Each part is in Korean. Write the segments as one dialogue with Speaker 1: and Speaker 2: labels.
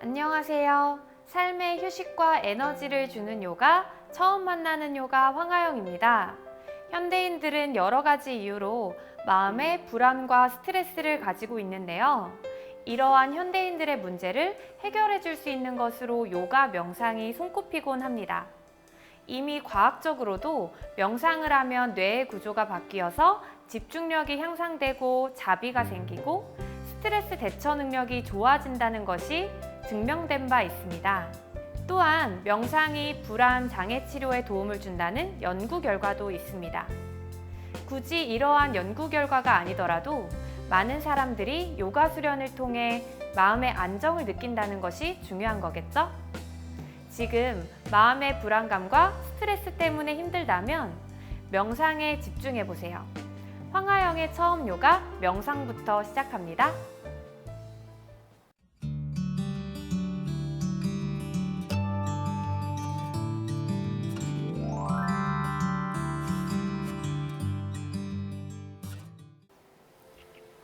Speaker 1: 안녕하세요. 삶의 휴식과 에너지를 주는 요가, 처음 만나는 요가 황하영입니다. 현대인들은 여러 가지 이유로 마음의 불안과 스트레스를 가지고 있는데요. 이러한 현대인들의 문제를 해결해 줄 수 있는 것으로 요가 명상이 손꼽히곤 합니다. 이미 과학적으로도 명상을 하면 뇌의 구조가 바뀌어서 집중력이 향상되고 자비가 생기고 스트레스 대처 능력이 좋아진다는 것이 증명된 바 있습니다. 또한 명상이 불안 장애 치료에 도움을 준다는 연구 결과도 있습니다. 굳이 이러한 연구 결과가 아니더라도 많은 사람들이 요가 수련을 통해 마음의 안정을 느낀다는 것이 중요한 거겠죠? 지금 마음의 불안감과 스트레스 때문에 힘들다면 명상에 집중해 보세요. 황하영의 처음 요가 명상부터 시작합니다.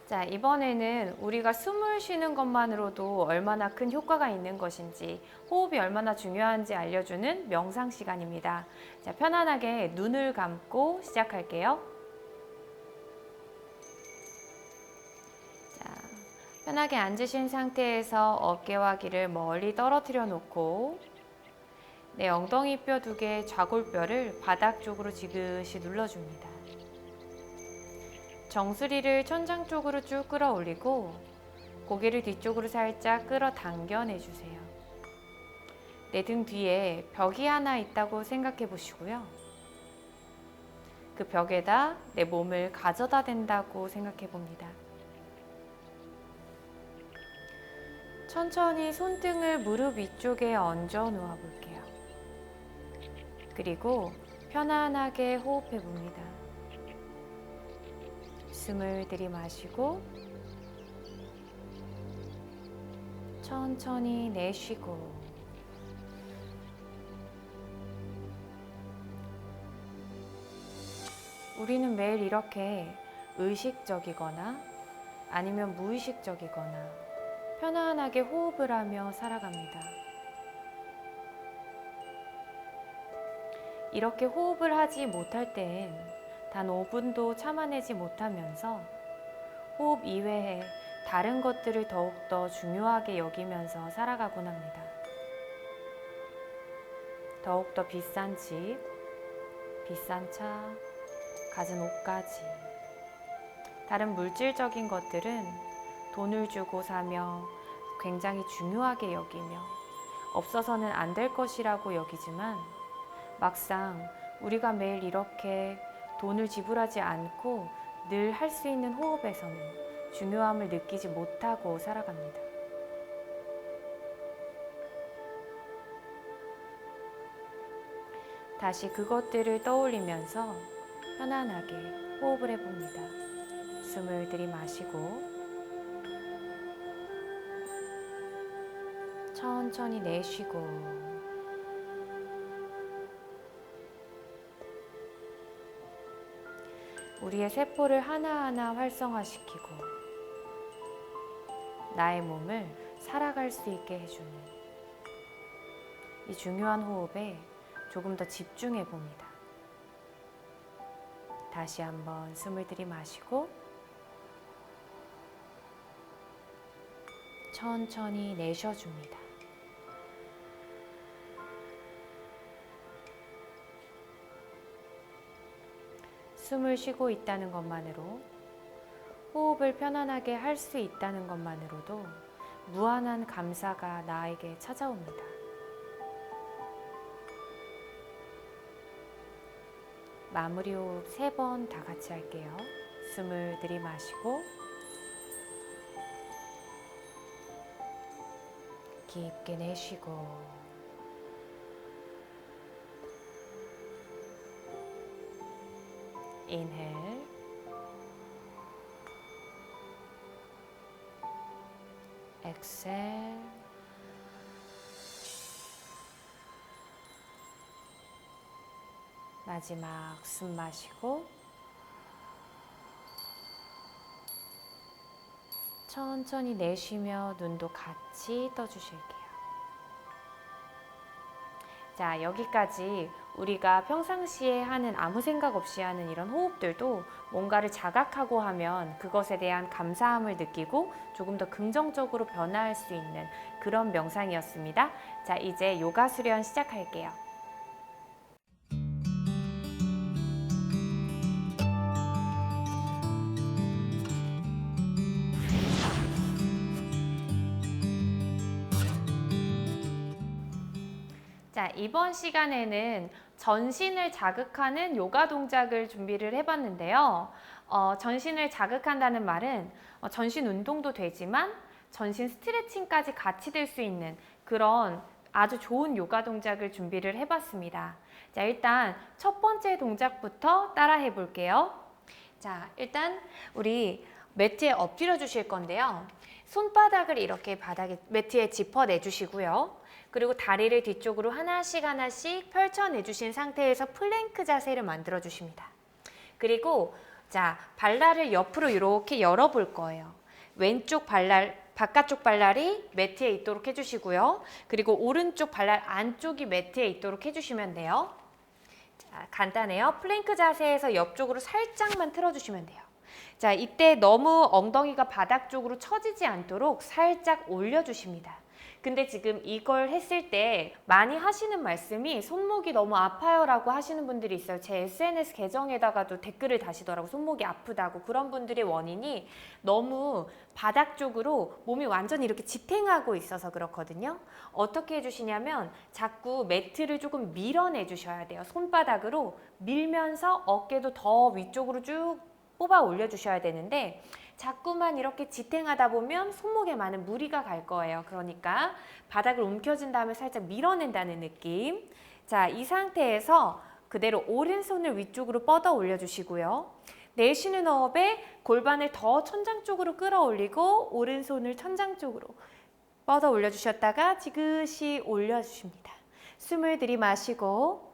Speaker 1: 자, 이번에는 우리가 숨을 쉬는 것만으로도 얼마나 큰 효과가 있는 것인지, 호흡이 얼마나 중요한지 알려주는 명상 시간입니다. 자, 편안하게 눈을 감고 시작할게요. 편하게 앉으신 상태에서 어깨와 귀를 멀리 떨어뜨려 놓고, 내 엉덩이 뼈 두 개 좌골뼈를 바닥 쪽으로 지그시 눌러줍니다. 정수리를 천장 쪽으로 쭉 끌어올리고 고개를 뒤쪽으로 살짝 끌어당겨 내주세요. 내 등 뒤에 벽이 하나 있다고 생각해 보시고요. 그 벽에다 내 몸을 가져다 댄다고 생각해 봅니다. 천천히 손등을 무릎 위쪽에 얹어 놓아 볼게요. 그리고 편안하게 호흡해 봅니다. 숨을 들이마시고 천천히 내쉬고 우리는 매일 이렇게 의식적이거나 아니면 무의식적이거나 편안하게 호흡을 하며 살아갑니다. 이렇게 호흡을 하지 못할 때엔 단 5분도 참아내지 못하면서 호흡 이외에 다른 것들을 더욱더 중요하게 여기면서 살아가곤 합니다. 더욱더 비싼 집, 비싼 차, 갖은 옷까지. 다른 물질적인 것들은 돈을 주고 사며 굉장히 중요하게 여기며 없어서는 안 될 것이라고 여기지만 막상 우리가 매일 이렇게 돈을 지불하지 않고 늘 할 수 있는 호흡에서는 중요함을 느끼지 못하고 살아갑니다. 다시 그것들을 떠올리면서 편안하게 호흡을 해봅니다. 숨을 들이마시고 천천히 내쉬고 우리의 세포를 하나하나 활성화시키고 나의 몸을 살아갈 수 있게 해주는 이 중요한 호흡에 조금 더 집중해 봅니다. 다시 한번 숨을 들이마시고 천천히 내쉬어줍니다. 숨을 쉬고 있다는 것만으로 호흡을 편안하게 할 수 있다는 것만으로도 무한한 감사가 나에게 찾아옵니다. 마무리 호흡 세 번 다 같이 할게요. 숨을 들이마시고 깊게 내쉬고 inhale exhale 마지막 숨 마시고 천천히 내쉬며 눈도 같이 떠주실게요. 자, 여기까지 우리가 평상시에 하는 아무 생각 없이 하는 이런 호흡들도 뭔가를 자각하고 하면 그것에 대한 감사함을 느끼고 조금 더 긍정적으로 변화할 수 있는 그런 명상이었습니다. 자, 이제 요가 수련 시작할게요. 자, 이번 시간에는 전신을 자극하는 요가 동작을 준비를 해봤는데요. 어, 전신을 자극한다는 말은 어, 전신 운동도 되지만 전신 스트레칭까지 같이 될 수 있는 그런 아주 좋은 요가 동작을 준비를 해봤습니다. 자, 일단 첫 번째 동작부터 따라 해 볼게요. 자, 일단 우리 매트에 엎드려 주실 건데요. 손바닥을 이렇게 바닥에 매트에 짚어 내 주시고요. 그리고 다리를 뒤쪽으로 하나씩 하나씩 펼쳐내 주신 상태에서 플랭크 자세를 만들어 주십니다. 그리고 자, 발날을 옆으로 이렇게 열어 볼 거예요. 왼쪽 발날 바깥쪽 발날이 매트에 있도록 해 주시고요. 그리고 오른쪽 발날 안쪽이 매트에 있도록 해 주시면 돼요. 자, 간단해요. 플랭크 자세에서 옆쪽으로 살짝만 틀어 주시면 돼요. 자, 이때 너무 엉덩이가 바닥 쪽으로 처지지 않도록 살짝 올려 주십니다. 근데 지금 이걸 했을 때 많이 하시는 말씀이 손목이 너무 아파요 라고 하시는 분들이 있어요. 제 SNS 계정에다가도 댓글을 다시더라고 손목이 아프다고 그런 분들의 원인이 너무 바닥 쪽으로 몸이 완전히 이렇게 지탱하고 있어서 그렇거든요. 어떻게 해주시냐면 자꾸 매트를 조금 밀어내 주셔야 돼요. 손바닥으로 밀면서 어깨도 더 위쪽으로 쭉 뽑아 올려 주셔야 되는데 자꾸만 이렇게 지탱하다 보면 손목에 많은 무리가 갈 거예요. 그러니까 바닥을 움켜쥔 다음에 살짝 밀어낸다는 느낌. 자, 이 상태에서 그대로 오른손을 위쪽으로 뻗어 올려주시고요. 내쉬는 호흡에 골반을 더 천장 쪽으로 끌어올리고 오른손을 천장 쪽으로 뻗어 올려주셨다가 지그시 올려주십니다. 숨을 들이마시고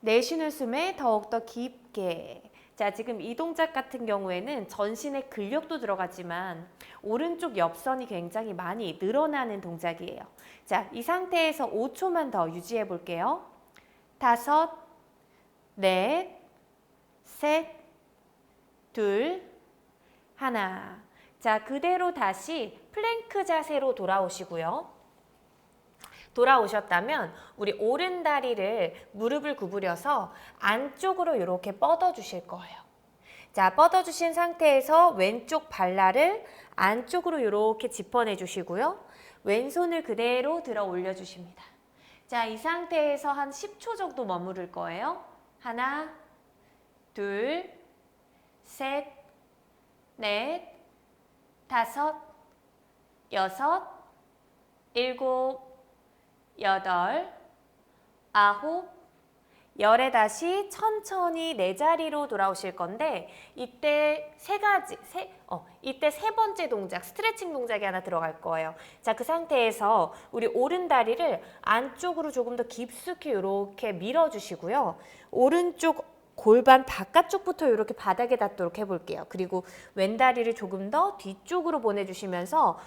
Speaker 1: 내쉬는 숨에 더욱더 깊게 자, 지금 이 동작 같은 경우에는 전신의 근력도 들어가지만 오른쪽 옆선이 굉장히 많이 늘어나는 동작이에요. 자, 이 상태에서 5초만 더 유지해 볼게요. 다섯, 넷, 셋, 둘, 하나. 자, 그대로 다시 플랭크 자세로 돌아오시고요. 돌아오셨다면 우리 오른 다리를 무릎을 구부려서 안쪽으로 이렇게 뻗어 주실 거예요. 자, 뻗어 주신 상태에서 왼쪽 발날을 안쪽으로 이렇게 짚어내 주시고요. 왼손을 그대로 들어 올려 주십니다. 자, 이 상태에서 한 10초 정도 머무를 거예요. 하나, 둘, 셋, 넷, 다섯, 여섯, 일곱, 여덟, 아홉, 열에 다시 천천히 네 자리로 돌아오실 건데 이때 세 가지, 세, 어, 이때 세 번째 동작, 스트레칭 동작이 하나 들어갈 거예요. 자, 그 상태에서 우리 오른 다리를 안쪽으로 조금 더 깊숙이 이렇게 밀어주시고요. 오른쪽 골반 바깥쪽부터 이렇게 바닥에 닿도록 해볼게요. 그리고 왼 다리를 조금 더 뒤쪽으로 보내주시면서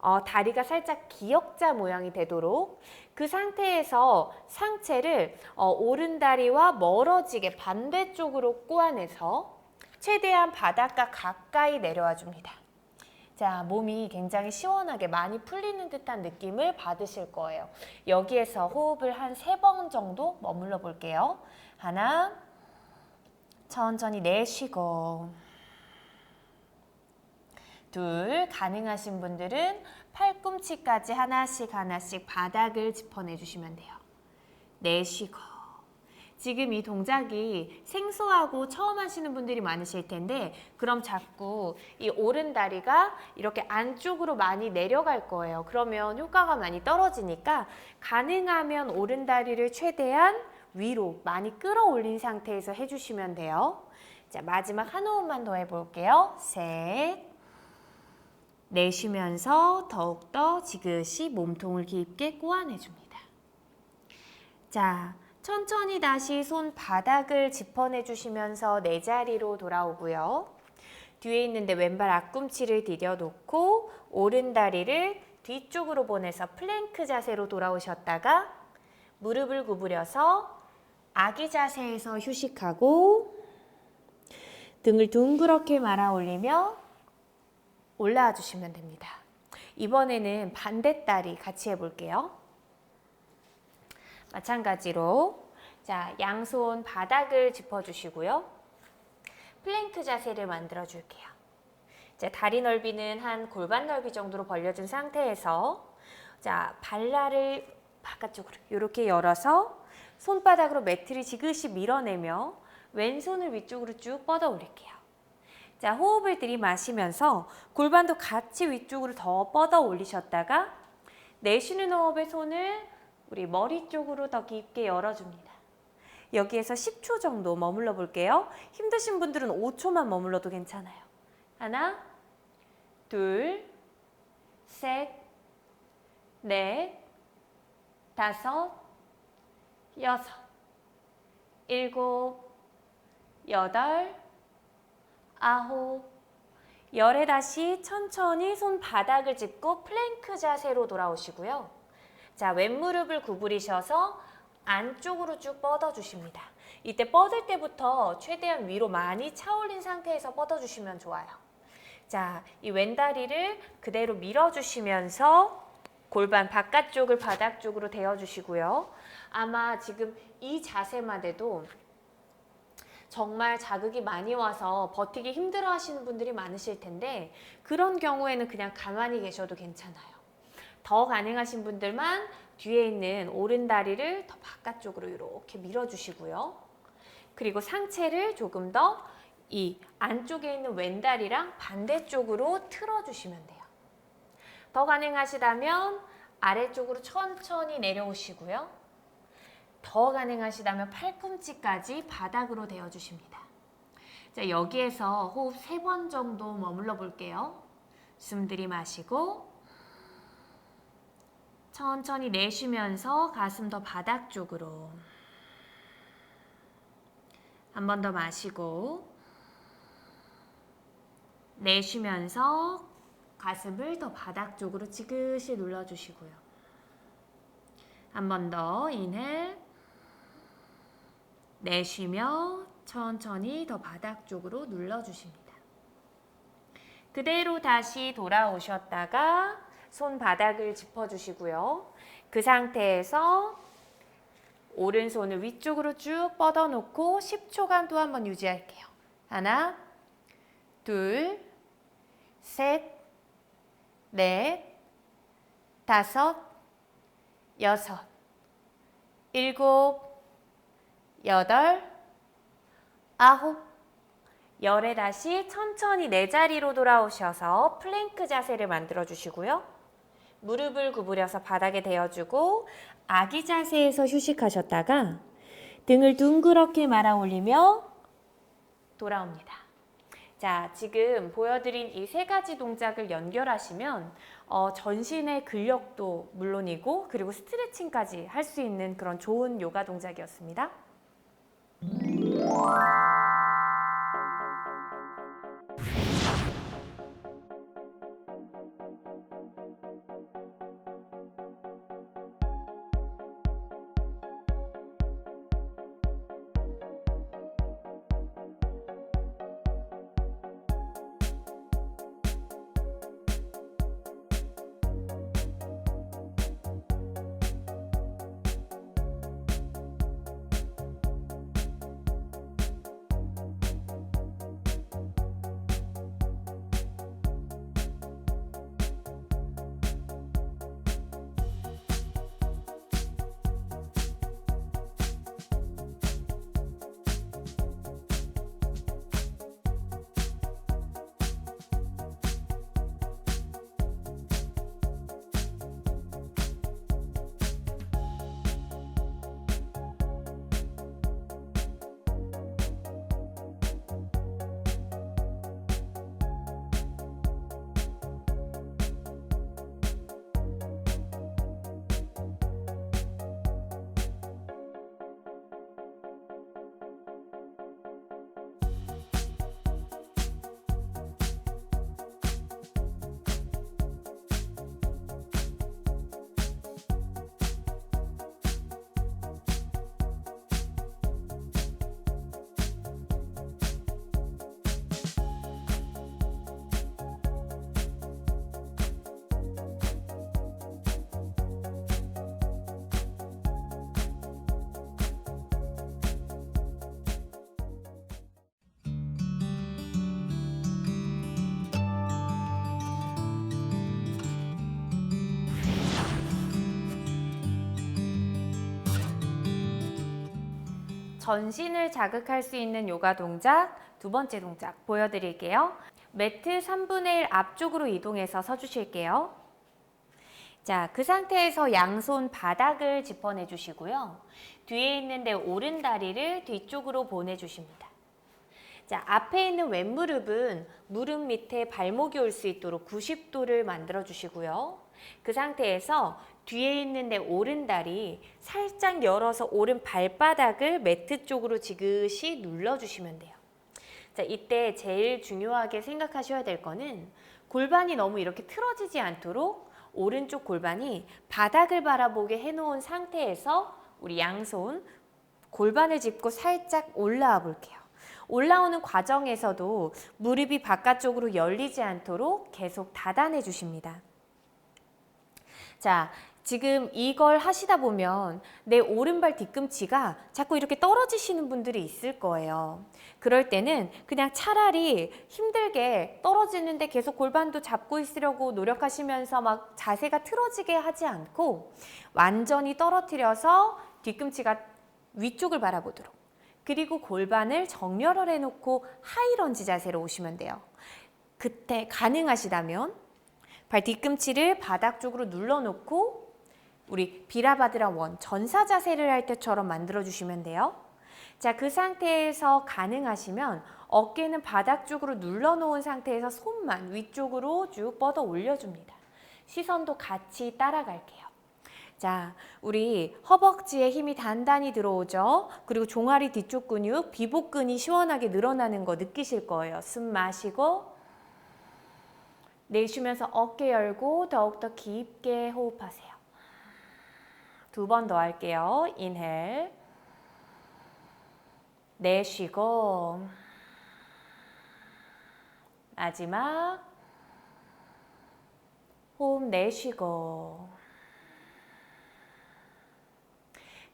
Speaker 1: 어, 다리가 살짝 기역자 모양이 되도록 그 상태에서 상체를 어, 오른 다리와 멀어지게 반대쪽으로 꼬아내서 최대한 바닥과 가까이 내려와 줍니다. 자, 몸이 굉장히 시원하게 많이 풀리는 듯한 느낌을 받으실 거예요. 여기에서 호흡을 한 세 번 정도 머물러 볼게요. 하나, 천천히 내쉬고. 둘, 가능하신 분들은 팔꿈치까지 하나씩 하나씩 바닥을 짚어내 주시면 돼요. 내쉬고. 지금 이 동작이 생소하고 처음 하시는 분들이 많으실 텐데 그럼 자꾸 이 오른 다리가 이렇게 안쪽으로 많이 내려갈 거예요. 그러면 효과가 많이 떨어지니까 가능하면 오른 다리를 최대한 위로 많이 끌어올린 상태에서 해주시면 돼요. 자, 마지막 한 호흡만 더 해볼게요. 셋. 내쉬면서 더욱더 지그시 몸통을 깊게 꼬아내줍니다. 자, 천천히 다시 손 바닥을 짚어내 주시면서 내 자리로 돌아오고요. 뒤에 있는데 왼발 앞꿈치를 디뎌놓고 오른 다리를 뒤쪽으로 보내서 플랭크 자세로 돌아오셨다가 무릎을 구부려서 아기 자세에서 휴식하고 등을 둥그렇게 말아 올리며 올라와 주시면 됩니다. 이번에는 반대다리 같이 해볼게요. 마찬가지로 자 양손 바닥을 짚어주시고요. 플랭크 자세를 만들어 줄게요. 자 다리 넓이는 한 골반 넓이 정도로 벌려준 상태에서 자 발라를 바깥쪽으로 이렇게 열어서 손바닥으로 매트를 지그시 밀어내며 왼손을 위쪽으로 쭉 뻗어 올릴게요. 자, 호흡을 들이마시면서 골반도 같이 위쪽으로 더 뻗어 올리셨다가 내쉬는 호흡에 손을 우리 머리 쪽으로 더 깊게 열어줍니다. 여기에서 10초 정도 머물러 볼게요. 힘드신 분들은 5초만 머물러도 괜찮아요. 하나, 둘, 셋, 넷, 다섯, 여섯, 일곱, 여덟, 아홉, 열에 다시 천천히 손바닥을 짚고 플랭크 자세로 돌아오시고요. 자, 왼무릎을 구부리셔서 안쪽으로 쭉 뻗어주십니다. 이때 뻗을 때부터 최대한 위로 많이 차올린 상태에서 뻗어주시면 좋아요. 자, 이 왼다리를 그대로 밀어주시면서 골반 바깥쪽을 바닥 쪽으로 대어주시고요. 아마 지금 이 자세만 돼도 정말 자극이 많이 와서 버티기 힘들어 하시는 분들이 많으실 텐데 그런 경우에는 그냥 가만히 계셔도 괜찮아요. 더 가능하신 분들만 뒤에 있는 오른 다리를 더 바깥쪽으로 이렇게 밀어주시고요. 그리고 상체를 조금 더 이 안쪽에 있는 왼다리랑 반대쪽으로 틀어주시면 돼요. 더 가능하시다면 아래쪽으로 천천히 내려오시고요. 더 가능하시다면 팔꿈치까지 바닥으로 대어주십니다. 자, 여기에서 호흡 세번 정도 머물러 볼게요. 숨 들이마시고 천천히 내쉬면서 가슴 더 바닥 쪽으로 한 번 더 마시고 내쉬면서 가슴을 더 바닥 쪽으로 지그시 눌러주시고요. 한 번 더 인헬 내쉬며 천천히 더 바닥 쪽으로 눌러주십니다. 그대로 다시 돌아오셨다가 손바닥을 짚어주시고요. 그 상태에서 오른손을 위쪽으로 쭉 뻗어놓고 10초간 또 한번 유지할게요. 하나, 둘, 셋, 넷, 다섯, 여섯, 일곱, 여덟, 아홉, 열에 다시 천천히 내 자리로 돌아오셔서 플랭크 자세를 만들어 주시고요. 무릎을 구부려서 바닥에 대어주고 아기 자세에서 휴식하셨다가 등을 둥그렇게 말아 올리며 돌아옵니다. 자, 지금 보여드린 이 세 가지 동작을 연결하시면 어, 전신의 근력도 물론이고 그리고 스트레칭까지 할 수 있는 그런 좋은 요가 동작이었습니다. Música 전신을 자극할 수 있는 요가 동작 두 번째 동작 보여드릴게요. 매트 3분의 1 앞쪽으로 이동해서 서주실게요. 자, 그 상태에서 양손 바닥을 짚어내 주시고요. 뒤에 있는데 오른 다리를 뒤쪽으로 보내주십니다. 자, 앞에 있는 왼무릎은 무릎 밑에 발목이 올 수 있도록 90도를 만들어 주시고요. 그 상태에서 뒤에 있는데 오른 다리 살짝 열어서 오른 발바닥을 매트 쪽으로 지그시 눌러 주시면 돼요. 자, 이때 제일 중요하게 생각하셔야 될 거는 골반이 너무 이렇게 틀어지지 않도록 오른쪽 골반이 바닥을 바라보게 해놓은 상태에서 우리 양손 골반을 짚고 살짝 올라와 볼게요. 올라오는 과정에서도 무릎이 바깥쪽으로 열리지 않도록 계속 닫아내 주십니다. 자, 지금 이걸 하시다 보면 내 오른발 뒤꿈치가 자꾸 이렇게 떨어지시는 분들이 있을 거예요. 그럴 때는 그냥 차라리 힘들게 떨어지는데 계속 골반도 잡고 있으려고 노력하시면서 막 자세가 틀어지게 하지 않고 완전히 떨어뜨려서 뒤꿈치가 위쪽을 바라보도록 그리고 골반을 정렬을 해놓고 하이런지 자세로 오시면 돼요. 그때 가능하시다면 발 뒤꿈치를 바닥 쪽으로 눌러놓고 우리 비라바드라 원 전사 자세를 할 때처럼 만들어 주시면 돼요. 자, 그 상태에서 가능하시면 어깨는 바닥 쪽으로 눌러 놓은 상태에서 손만 위쪽으로 쭉 뻗어 올려 줍니다. 시선도 같이 따라갈게요. 자, 우리 허벅지에 힘이 단단히 들어오죠? 그리고 종아리 뒤쪽 근육, 비복근이 시원하게 늘어나는 거 느끼실 거예요. 숨 마시고 내쉬면서 어깨 열고 더욱더 깊게 호흡하세요. 두 번 더 할게요. 인헬. 내쉬고 마지막 호흡 내쉬고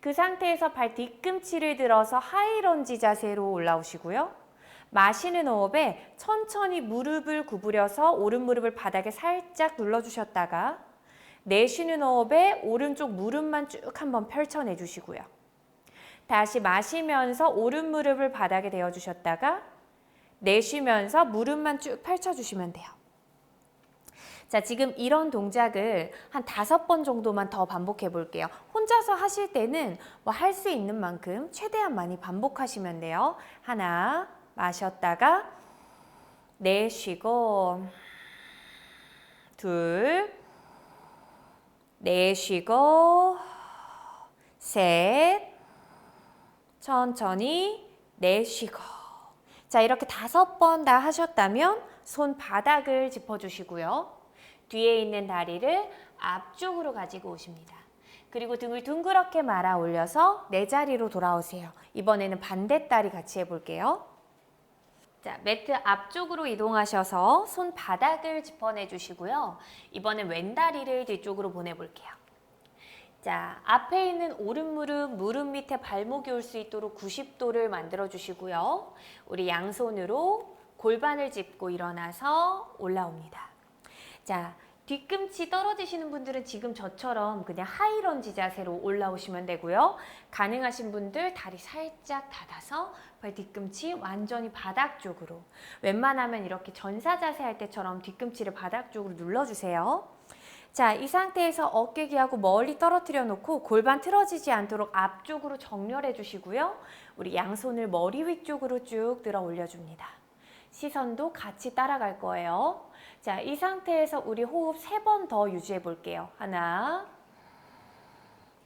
Speaker 1: 그 상태에서 발 뒤꿈치를 들어서 하이런지 자세로 올라오시고요. 마시는 호흡에 천천히 무릎을 구부려서 오른 무릎을 바닥에 살짝 눌러주셨다가 내쉬는 호흡에 오른쪽 무릎만 쭉 한번 펼쳐내 주시고요. 다시 마시면서 오른 무릎을 바닥에 대어 주셨다가 내쉬면서 무릎만 쭉 펼쳐 주시면 돼요. 자, 지금 이런 동작을 한 다섯 번 정도만 더 반복해 볼게요. 혼자서 하실 때는 뭐 할 수 있는 만큼 최대한 많이 반복하시면 돼요. 하나, 마셨다가 내쉬고, 둘, 내쉬고, 셋, 천천히 내쉬고. 자, 이렇게 다섯 번 다 하셨다면 손 바닥을 짚어주시고요. 뒤에 있는 다리를 앞쪽으로 가지고 오십니다. 그리고 등을 둥그렇게 말아 올려서 내 자리로 돌아오세요. 이번에는 반대 다리 같이 해볼게요. 자, 매트 앞쪽으로 이동하셔서 손 바닥을 짚어내 주시고요. 이번엔 왼다리를 뒤쪽으로 보내볼게요. 자, 앞에 있는 오른 무릎, 무릎 밑에 발목이 올 수 있도록 90도를 만들어 주시고요. 우리 양손으로 골반을 짚고 일어나서 올라옵니다. 자, 뒤꿈치 떨어지시는 분들은 지금 저처럼 그냥 하이런지 자세로 올라오시면 되고요. 가능하신 분들 다리 살짝 닫아서 발 뒤꿈치 완전히 바닥 쪽으로 웬만하면 이렇게 전사 자세 할 때처럼 뒤꿈치를 바닥 쪽으로 눌러주세요. 자, 이 상태에서 어깨기하고 멀리 떨어뜨려 놓고 골반 틀어지지 않도록 앞쪽으로 정렬해 주시고요. 우리 양손을 머리 위쪽으로 쭉 들어 올려줍니다. 시선도 같이 따라갈 거예요. 자, 이 상태에서 우리 호흡 세 번 더 유지해 볼게요. 하나.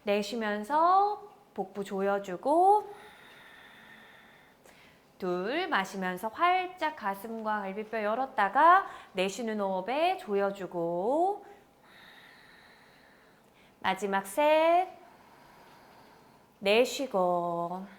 Speaker 1: 내쉬면서 복부 조여주고. 둘. 마시면서 활짝 가슴과 갈비뼈 열었다가 내쉬는 호흡에 조여주고. 마지막 셋. 내쉬고.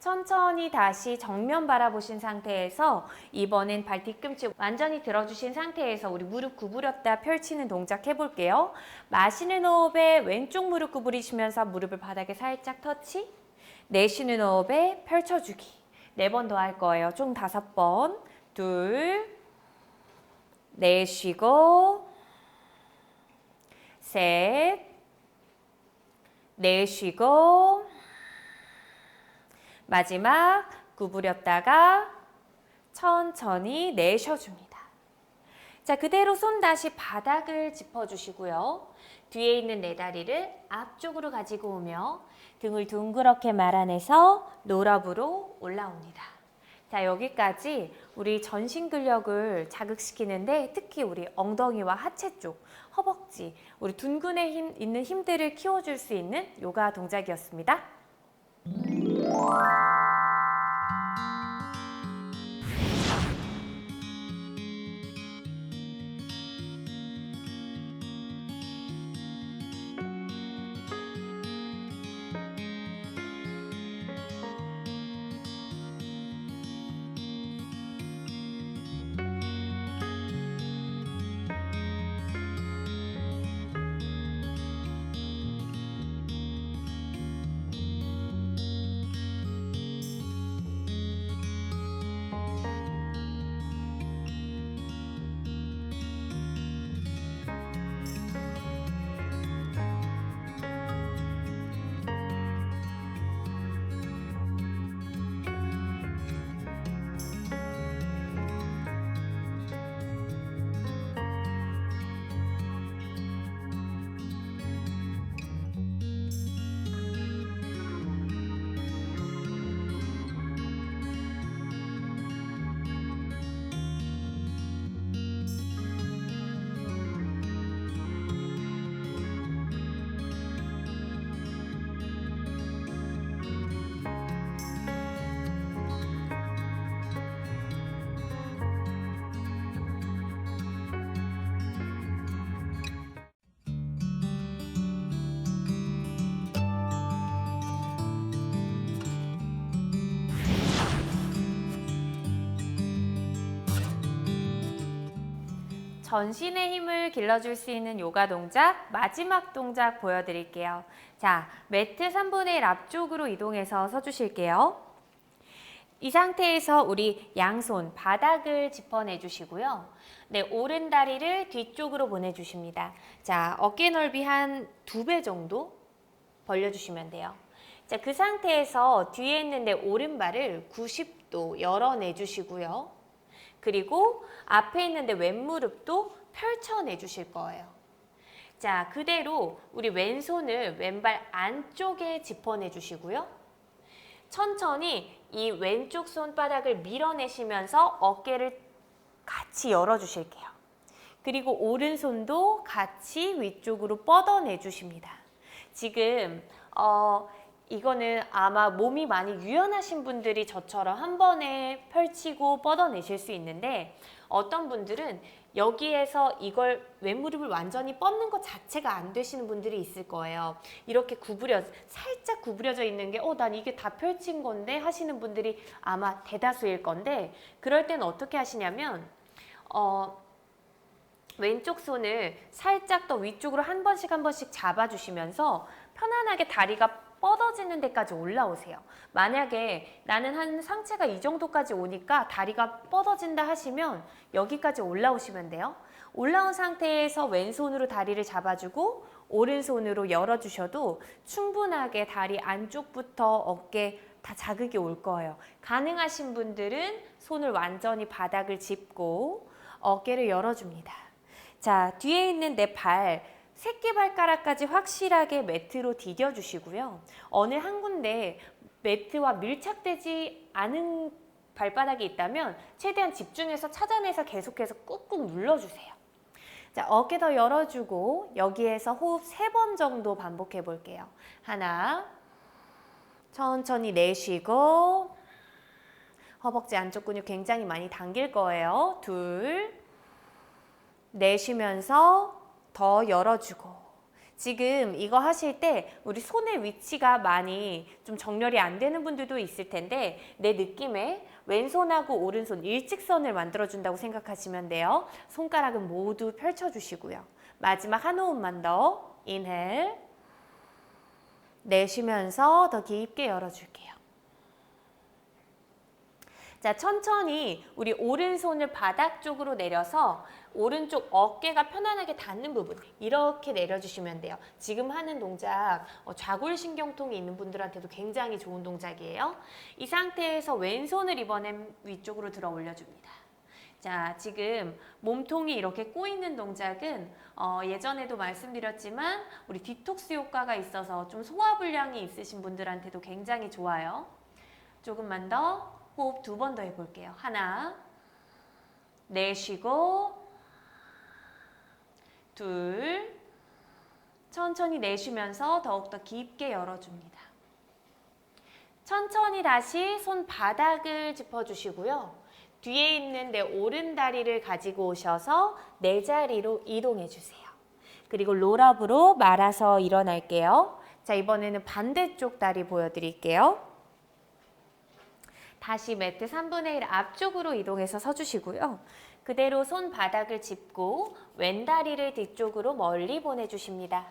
Speaker 1: 천천히 다시 정면 바라보신 상태에서 이번엔 발 뒤꿈치 완전히 들어주신 상태에서 우리 무릎 구부렸다 펼치는 동작 해볼게요. 마시는 호흡에 왼쪽 무릎 구부리시면서 무릎을 바닥에 살짝 터치. 내쉬는 호흡에 펼쳐주기. 네 번 더 할 거예요. 총 다섯 번. 둘 내쉬고. 셋 내쉬고 마지막 구부렸다가 천천히 내쉬어줍니다. 자, 그대로 손 다시 바닥을 짚어주시고요. 뒤에 있는 네 다리를 앞쪽으로 가지고 오며 등을 둥그렇게 말아내서 노랍으로 올라옵니다. 자, 여기까지 우리 전신 근력을 자극시키는데 특히 우리 엉덩이와 하체 쪽, 허벅지, 우리 둔근에 힘, 있는 힘들을 키워줄 수 있는 요가 동작이었습니다. Música 전신의 힘을 길러줄 수 있는 요가 동작 마지막 동작 보여드릴게요. 자, 매트 3분의 1 앞쪽으로 이동해서 서주실게요. 이 상태에서 우리 양손 바닥을 짚어내 주시고요. 네, 오른 다리를 뒤쪽으로 보내주십니다. 자, 어깨 넓이 한 두 배 정도 벌려주시면 돼요. 자, 그 상태에서 뒤에 있는데 오른발을 90도 열어내 주시고요. 그리고 앞에 있는데 왼무릎도 펼쳐내 주실 거예요. 자, 그대로 우리 왼손을 왼발 안쪽에 짚어내 주시고요. 천천히 이 왼쪽 손바닥을 밀어내시면서 어깨를 같이 열어 주실게요. 그리고 오른손도 같이 위쪽으로 뻗어내 주십니다. 지금 어, 이거는 아마 몸이 많이 유연하신 분들이 저처럼 한 번에 펼치고 뻗어내실 수 있는데 어떤 분들은 여기에서 이걸 왼무릎을 완전히 뻗는 것 자체가 안 되시는 분들이 있을 거예요. 이렇게 구부려 살짝 구부려져 있는 게 어 난 이게 다 펼친 건데 하시는 분들이 아마 대다수일 건데 그럴 때는 어떻게 하시냐면 어 왼쪽 손을 살짝 더 위쪽으로 한 번씩 한 번씩 잡아주시면서 편안하게 다리가 뻗어지는 데까지 올라오세요. 만약에 나는 한 상체가 이 정도까지 오니까 다리가 뻗어진다 하시면 여기까지 올라오시면 돼요. 올라온 상태에서 왼손으로 다리를 잡아주고 오른손으로 열어주셔도 충분하게 다리 안쪽부터 어깨 다 자극이 올 거예요. 가능하신 분들은 손을 완전히 바닥을 짚고 어깨를 열어줍니다. 자, 뒤에 있는 내 발, 새끼발가락까지 확실하게 매트로 디뎌 주시고요. 어느 한 군데 매트와 밀착되지 않은 발바닥이 있다면 최대한 집중해서 찾아내서 계속해서 꾹꾹 눌러주세요. 자, 어깨 더 열어주고 여기에서 호흡 세 번 정도 반복해 볼게요. 하나, 천천히 내쉬고 허벅지 안쪽 근육 굉장히 많이 당길 거예요. 둘, 내쉬면서 더 열어주고 지금 이거 하실 때 우리 손의 위치가 많이 좀 정렬이 안 되는 분들도 있을 텐데 내 느낌에 왼손하고 오른손 일직선을 만들어준다고 생각하시면 돼요. 손가락은 모두 펼쳐주시고요. 마지막 한 호흡만 더 인헬 내쉬면서 더 깊게 열어줄게요. 자, 천천히 우리 오른손을 바닥 쪽으로 내려서 오른쪽 어깨가 편안하게 닿는 부분 이렇게 내려주시면 돼요. 지금 하는 동작 어, 좌골신경통이 있는 분들한테도 굉장히 좋은 동작이에요. 이 상태에서 왼손을 이번엔 위쪽으로 들어 올려줍니다. 자, 지금 몸통이 이렇게 꼬이는 동작은 어, 예전에도 말씀드렸지만 우리 디톡스 효과가 있어서 좀 소화불량이 있으신 분들한테도 굉장히 좋아요. 조금만 더 호흡 두 번 더 해볼게요. 하나, 내쉬고, 둘, 천천히 내쉬면서 더욱더 깊게 열어줍니다. 천천히 다시 손바닥을 짚어주시고요. 뒤에 있는 내 오른 다리를 가지고 오셔서 내 자리로 이동해 주세요. 그리고 롤업으로 말아서 일어날게요. 자, 이번에는 반대쪽 다리 보여드릴게요. 다시 매트 3분의 1 앞쪽으로 이동해서 서주시고요. 그대로 손바닥을 짚고 왼다리를 뒤쪽으로 멀리 보내주십니다.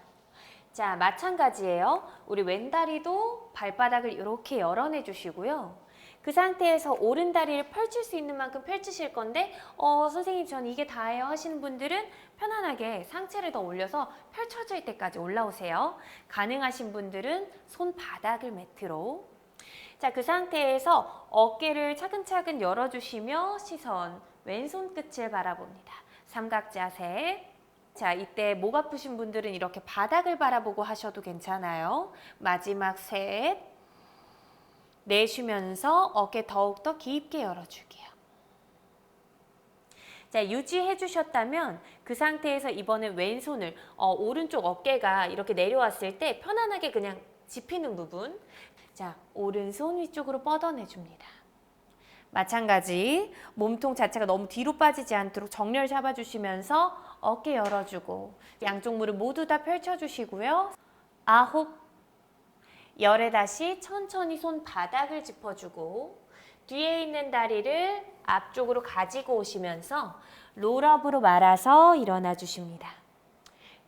Speaker 1: 자, 마찬가지예요. 우리 왼다리도 발바닥을 이렇게 열어내 주시고요. 그 상태에서 오른 다리를 펼칠 수 있는 만큼 펼치실 건데 어, 선생님 전 이게 다예요 하시는 분들은 편안하게 상체를 더 올려서 펼쳐질 때까지 올라오세요. 가능하신 분들은 손바닥을 매트로 자, 그 상태에서 어깨를 차근차근 열어주시며 시선 왼손 끝을 바라봅니다. 삼각 자세. 자, 이때 목 아프신 분들은 이렇게 바닥을 바라보고 하셔도 괜찮아요. 마지막 셋. 내쉬면서 어깨 더욱더 깊게 열어줄게요. 자, 유지해 주셨다면 그 상태에서 이번엔 왼손을 어, 오른쪽 어깨가 이렇게 내려왔을 때 편안하게 그냥 짚히는 부분. 자, 오른손 위쪽으로 뻗어내 줍니다. 마찬가지 몸통 자체가 너무 뒤로 빠지지 않도록 정렬 잡아주시면서 어깨 열어주고 양쪽 무릎 모두 다 펼쳐주시고요. 아홉, 열에 다시 천천히 손 바닥을 짚어주고 뒤에 있는 다리를 앞쪽으로 가지고 오시면서 롤업으로 말아서 일어나 주십니다.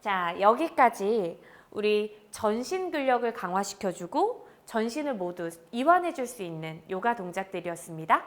Speaker 1: 자, 여기까지 우리 전신 근력을 강화시켜주고 전신을 모두 이완해 줄 수 있는 요가 동작들이었습니다.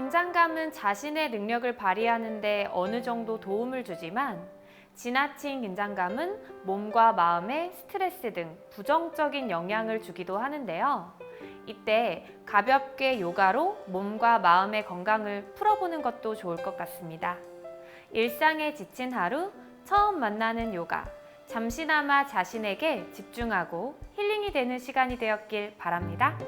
Speaker 1: 긴장감은 자신의 능력을 발휘하는데 어느 정도 도움을 주지만 지나친 긴장감은 몸과 마음에 스트레스 등 부정적인 영향을 주기도 하는데요. 이때 가볍게 요가로 몸과 마음의 건강을 풀어보는 것도 좋을 것 같습니다. 일상에 지친 하루 처음 만나는 요가. 잠시나마 자신에게 집중하고 힐링이 되는 시간이 되었길 바랍니다.